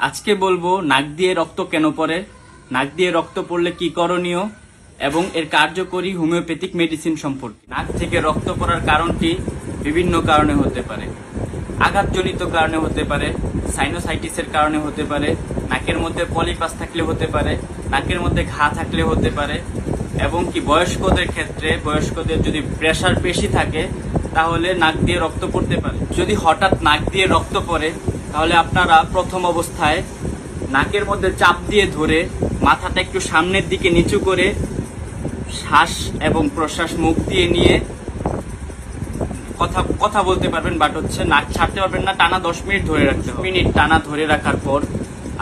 আজকে বলব, নাক দিয়ে রক্ত কেন পড়ে? নাক দিয়ে রক্ত পড়লে কি করণীয়? এবং এর কার্যকরী হোমিওপ্যাথিক মেডিসিন সম্পর্কে। নাক থেকে রক্ত পড়ার কারণটি বিভিন্ন কারণে হতে পারে। আঘাতজনিত কারণে হতে পারে। সাইনোসাইটিসের কারণে হতে পারে। নাকের মধ্যে পলিপাস থাকলে হতে পারে। নাকের মধ্যে ঘা থাকলে হতে পারে। এবং কি বয়স্কদের ক্ষেত্রে, বয়স্কদের যদি প্রেশার বেশি থাকে, তাহলে নাক দিয়ে রক্ত পড়তে পারে। যদি হঠাৎ নাক দিয়ে রক্ত পড়ে তাহলে আপনারা প্রথম অবস্থায় নাকের মধ্যে চাপ দিয়ে ধরে মাথাটা একটু সামনের দিকে নিচু করে শ্বাস এবং প্রশ্বাস মুখ দিয়ে নিয়ে কথা কথা বলতে পারবেন বাট হচ্ছে নাক ছাড়তে পারবেন না, টানা দশ মিনিট ধরে রাখতে মিনিট টানা ধরে রাখার পর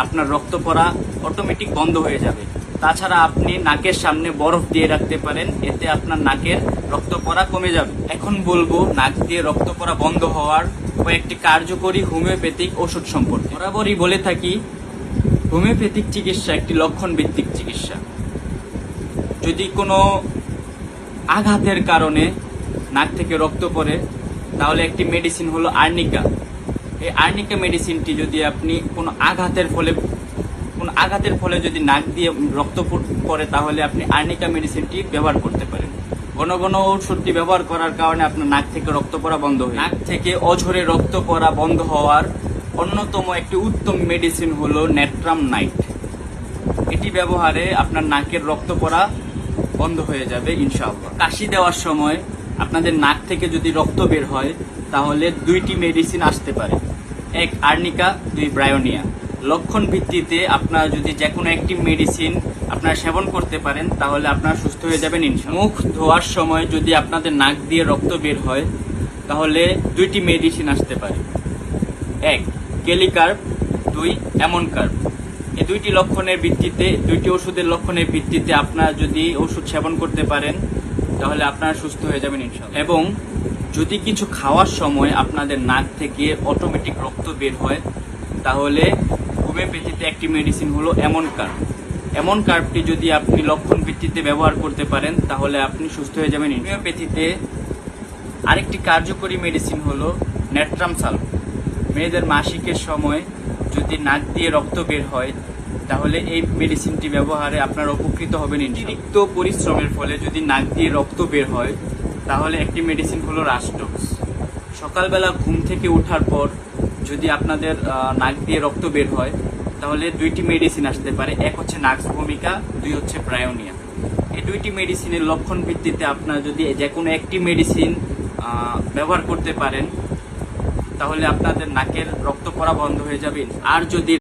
আপনার রক্ত পড়া অটোমেটিক বন্ধ হয়ে যাবে। তাছাড়া আপনি নাকের সামনে বরফ দিয়ে রাখতে পারেন, এতে আপনার নাকের রক্ত পড়া কমে যাবে। এখন বলব, নাক দিয়ে রক্ত পড়া বন্ধ হওয়ার কয়েকটি কার্যকরী হোমিওপ্যাথিক ওষুধ সম্পর্কে। বরাবরই বলে থাকি, হোমিওপ্যাথিক চিকিৎসা একটি লক্ষণ ভিত্তিক চিকিৎসা। যদি কোনো আঘাতের কারণে নাক থেকে রক্ত পড়ে, তাহলে একটি মেডিসিন হলো আর্নিকা। এই আর্নিকা মেডিসিনটি যদি আপনি কোনো আঘাতের ফলে কোনো আঘাতের ফলে যদি নাক দিয়ে রক্ত পড়ে, তাহলে আপনি আর্নিকা মেডিসিনটি ব্যবহার করতে পারেন। ঘন ঘন ওষুধটি ব্যবহার করার কারণে আপনার নাক থেকে রক্ত পড়া বন্ধ হয় নাক থেকে অঝরে রক্ত পড়া বন্ধ হওয়ার অন্যতম একটি উত্তম মেডিসিন হলো নেট্রাম নাইট। এটি ব্যবহারে আপনার নাকের রক্ত পড়া বন্ধ হয়ে যাবে, ইনশাআল্লাহ। কাশি দেওয়ার সময় আপনাদের নাক থেকে যদি রক্ত বের হয়, তাহলে দুইটি মেডিসিন আসতে পারে। এক আর্নিকা, দুই ব্রায়োনিয়া। লক্ষণ ভিত্তিতে আপনারা যদি যে কোনো একটি মেডিসিন আপনারা সেবন করতে পারেন, তাহলে আপনারা সুস্থ হয়ে যাবেন মুখ ধোয়ার সময় যদি আপনাদের নাক দিয়ে রক্ত বের হয়, তাহলে দুইটি মেডিসিন আসতে পারে। এক কেলিকার্প দুই এমন কার্প এই দুইটি লক্ষণের ভিত্তিতে, দুইটি ওষুধের লক্ষণের ভিত্তিতে আপনারা যদি ওষুধ সেবন করতে পারেন, তাহলে আপনারা সুস্থ হয়ে যাবেন ইনশাল্লাহ এবং যদি কিছু খাওয়ার সময় আপনাদের নাক থেকে অটোমেটিক রক্ত বের হয়, তাহলে হোমিওপ্যাথিতে একটি মেডিসিন হলো এমন কার্প এমন কার্পটি যদি আপনি লক্ষণ ভিত্তিতে ব্যবহার করতে পারেন, তাহলে আপনি সুস্থ হয়ে যাবেন। হোমিওপ্যাথিতে আরেকটি কার্যকরী মেডিসিন হলো নেট্রাম সালফ। মেয়েদের মাসিকের সময় যদি নাক দিয়ে রক্ত বের হয়, তাহলে এই মেডিসিনটি ব্যবহারে আপনার উপকৃত হবেন অতিরিক্ত পরিশ্রমের ফলে যদি নাক দিয়ে রক্ত বের হয়, তাহলে একটি মেডিসিন হলো রাস্টক্স সকালবেলা ঘুম থেকে ওঠার পর যদি আপনাদের নাক দিয়ে রক্ত বের হয়, তাহলে দুইটি মেডিসিন আসতে পারে। এক হচ্ছে নাক্স ভূমিকা, দুই হচ্ছে প্রায়োনিয়া। এই দুইটি মেডিসিনের লক্ষণ ভিত্তিতে আপনার যদি যে কোনো একটি মেডিসিন ব্যবহার করতে পারেন, তাহলে আপনাদের নাকের রক্ত পড়া বন্ধ হয়ে যাবে। আর যদি